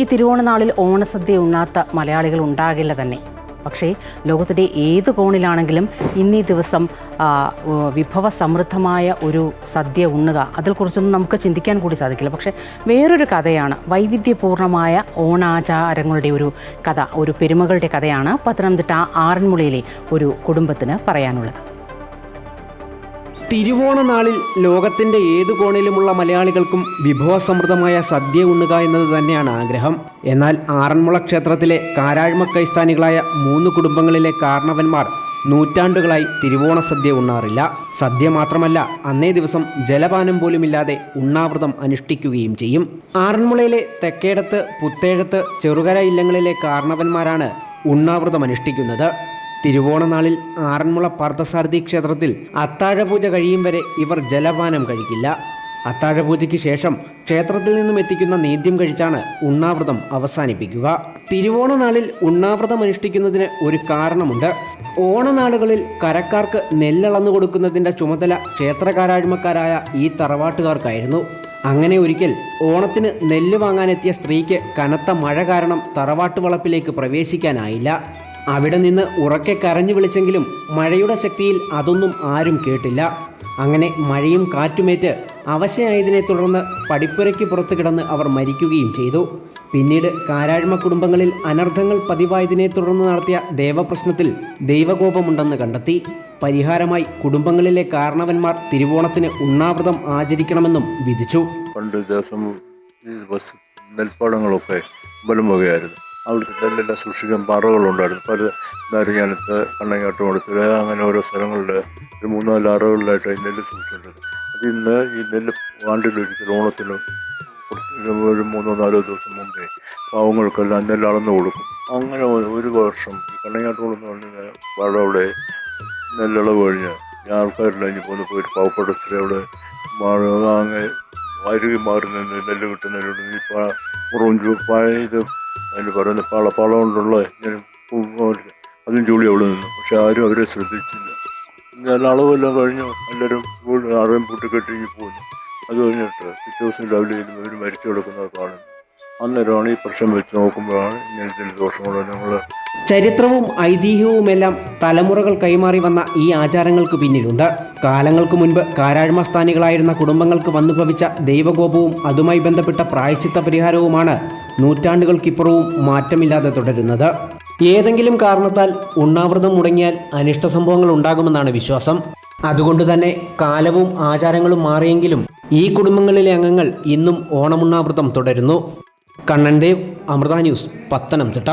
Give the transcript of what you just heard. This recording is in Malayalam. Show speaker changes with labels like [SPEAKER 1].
[SPEAKER 1] ഈ തിരുവോണനാളിൽ ഓണസദ്യ ഉണ്ണാത്ത മലയാളികൾ ഉണ്ടാകില്ല തന്നെ. പക്ഷേ ലോകത്തിന്റെ ഏത് കോണിലാണെങ്കിലും ഇന്നീ ദിവസം വിഭവ സമൃദ്ധമായ ഒരു സദ്യ ഉണ്ണുക അതിൽക്കുറിച്ചൊന്നും നമുക്ക് ചിന്തിക്കാൻ കൂടി സാധിക്കില്ല. പക്ഷേ വേറൊരു കഥയാണ് വൈവിധ്യപൂർണമായ ഓണാചാരങ്ങളുടെ ഒരു കഥ ഒരു പെരുമകളുടെ കഥയാണ് പത്തനംതിട്ട ആറന്മുളയിലെ ഒരു കുടുംബത്തിന് പറയാനുള്ളത്.
[SPEAKER 2] തിരുവോണ നാളിൽ ലോകത്തിന്റെ ഏതു കോണിലുമുള്ള മലയാളികൾക്കും വിഭവസമൃദ്ധമായ സദ്യ ഉണ്ണുക എന്നത് തന്നെയാണ് ആഗ്രഹം. എന്നാൽ ആറന്മുള ക്ഷേത്രത്തിലെ കാരാഴ്മ ക്രൈസ്ഥാനികളായ മൂന്ന് കുടുംബങ്ങളിലെ കാരണവന്മാർ നൂറ്റാണ്ടുകളായി തിരുവോണ സദ്യ ഉണ്ണാറില്ല. സദ്യ മാത്രമല്ല അന്നേ ദിവസം ജലപാനം പോലുമില്ലാതെ ഉണ്ണാവ്രതം അനുഷ്ഠിക്കുകയും ചെയ്യും. ആറന്മുളയിലെ തെക്കേടത്ത് പുത്തേഴത്ത് ചെറുകര ഇല്ലങ്ങളിലെ കാരണവന്മാരാണ് ഉണ്ണാവ്രതം അനുഷ്ഠിക്കുന്നത്. തിരുവോണനാളിൽ ആറന്മുള പാർത്ഥസാരഥി ക്ഷേത്രത്തിൽ അത്താഴപൂജ കഴിയും വരെ ഇവർ ജലപാനം കഴിക്കില്ല. അത്താഴപൂജയ്ക്ക് ശേഷം ക്ഷേത്രത്തിൽ നിന്നും എത്തിക്കുന്ന നേദ്യം കഴിച്ചാണ് ഉണ്ണാവ്രതം അവസാനിപ്പിക്കുക. തിരുവോണനാളിൽ ഉണ്ണാവ്രതം അനുഷ്ഠിക്കുന്നതിന് ഒരു കാരണമുണ്ട്. ഓണനാളുകളിൽ കരക്കാർക്ക് നെല്ലളന്നു കൊടുക്കുന്നതിന്റെ ചുമതല ക്ഷേത്രകാരാഴ്മക്കാരായ ഈ തറവാട്ടുകാർക്കായിരുന്നു. അങ്ങനെ ഒരിക്കൽ ഓണത്തിന് നെല്ല് വാങ്ങാനെത്തിയ സ്ത്രീക്ക് കനത്ത മഴ കാരണം തറവാട്ട് വളപ്പിലേക്ക് പ്രവേശിക്കാനായില്ല. അവിടെ നിന്ന് ഉറക്കെ കരഞ്ഞു വിളിച്ചെങ്കിലും മഴയുടെ ശക്തിയിൽ അതൊന്നും ആരും കേട്ടില്ല. അങ്ങനെ മഴയും കാറ്റുമേറ്റ് അവശയായതിനെ തുടർന്ന് പടിപ്പുരയ്ക്ക് പുറത്ത് കിടന്ന് അവർ മരിക്കുകയും ചെയ്തു. പിന്നീട് കാരാഴ്മ കുടുംബങ്ങളിൽ അനർത്ഥങ്ങൾ പതിവായതിനെ തുടർന്ന് നടത്തിയ ദേവപ്രശ്നത്തിൽ ദൈവകോപമുണ്ടെന്ന് കണ്ടെത്തി. പരിഹാരമായി കുടുംബങ്ങളിലെ കാരണവന്മാർ തിരുവോണത്തിന് ഉണ്ണാവ്രതം ആചരിക്കണമെന്നും വിധിച്ചു.
[SPEAKER 3] പണ്ട് ദിവസം നെൽപ്പാടങ്ങളൊക്കെ അമ്പലം വകയായിരുന്നു അവിടുത്തെ നെല്ലെല്ലാം സൂക്ഷിക്കാൻ പാറകളുണ്ടായിരുന്നു. പല നരിഞ്ഞാലത്ത് കണ്ണങ്ങാട്ട് കൊടുത്ത്. അങ്ങനെ ഓരോ സ്ഥലങ്ങളിൽ ഒരു മൂന്നാൽ അറകളിലായിട്ട് ഈ നെല്ല് സൂക്ഷിച്ചിട്ടുണ്ട്. അത് ഇന്ന് ഈ നെല്ല് ആണ്ടിലൊരിക്കൽ ഓണത്തിനും ഒരു മൂന്നോ നാലോ ദിവസം മുമ്പേ പാവങ്ങൾക്കെല്ലാം നെല്ല് അളന്നു കൊടുക്കും. അങ്ങനെ ഒരു- വർഷം ഈ കണ്ണങ്ങാട്ട് കൊടുന്ന് പറഞ്ഞ പാടം അവിടെ നെല്ലളവ് കഴിഞ്ഞ് ഞാൻ ആൾക്കാരെല്ലാം ഇനി പോന്ന് പോയിട്ട് പാവപ്പെട്ട സ്ത്രീ അവിടെ മാ- അരുകി മാറി നിന്ന് നെല്ല് കിട്ടുന്നതിലൂടെ ഈ പാ മുറിഞ്ചു ഇത് അതിന് പറയുന്ന പാള പാള കൊണ്ടുള്ള ഇങ്ങനെ അതും ചൂളി അവിടെ നിന്നു. പക്ഷെ ആരും അവരെ ശ്രദ്ധിച്ചില്ല. എന്നാൽ അളവെല്ലാം കഴിഞ്ഞു. എല്ലാവരും വീട് അറയും പൂട്ടി കെട്ടി പോകുന്നു അത് കഴിഞ്ഞിട്ട് പിറ്റേ ദിവസം രാവിലെ അവർ മരിച്ചു കിടക്കുന്നത് കാണുന്നു. അന്നേരമാണ് ഈ പ്രശ്നം വെച്ച് നോക്കുമ്പോഴാണ് ഇങ്ങനത്തെ ദോഷങ്ങളോ ഞങ്ങൾ
[SPEAKER 2] ചരിത്രവും ഐതിഹ്യവുമെല്ലാം തലമുറകൾ കൈമാറി വന്ന ഈ ആചാരങ്ങൾക്ക് പിന്നിലുണ്ട്. കാലങ്ങൾക്ക് മുൻപ് കാരാഴ്മസ്ഥാനികളായിരുന്ന കുടുംബങ്ങൾക്ക് വന്നു ഭവിച്ച ദൈവകോപവും അതുമായി ബന്ധപ്പെട്ട പ്രായശ്ചിത്ത പരിഹാരവുമാണ് നൂറ്റാണ്ടുകൾക്കിപ്പുറവും മാറ്റമില്ലാതെ തുടരുന്നത്. ഏതെങ്കിലും കാരണത്താൽ ഉണ്ണാവൃതം മുടങ്ങിയാൽ അനിഷ്ട സംഭവങ്ങൾ ഉണ്ടാകുമെന്നാണ് വിശ്വാസം. അതുകൊണ്ട് തന്നെ കാലവും ആചാരങ്ങളും മാറിയെങ്കിലും ഈ കുടുംബങ്ങളിലെ അംഗങ്ങൾ ഇന്നും ഓണമുണ്ണാവൃതം തുടരുന്നു. കണ്ണൻ ദേവ് അമൃത ന്യൂസ് പത്തനംതിട്ട.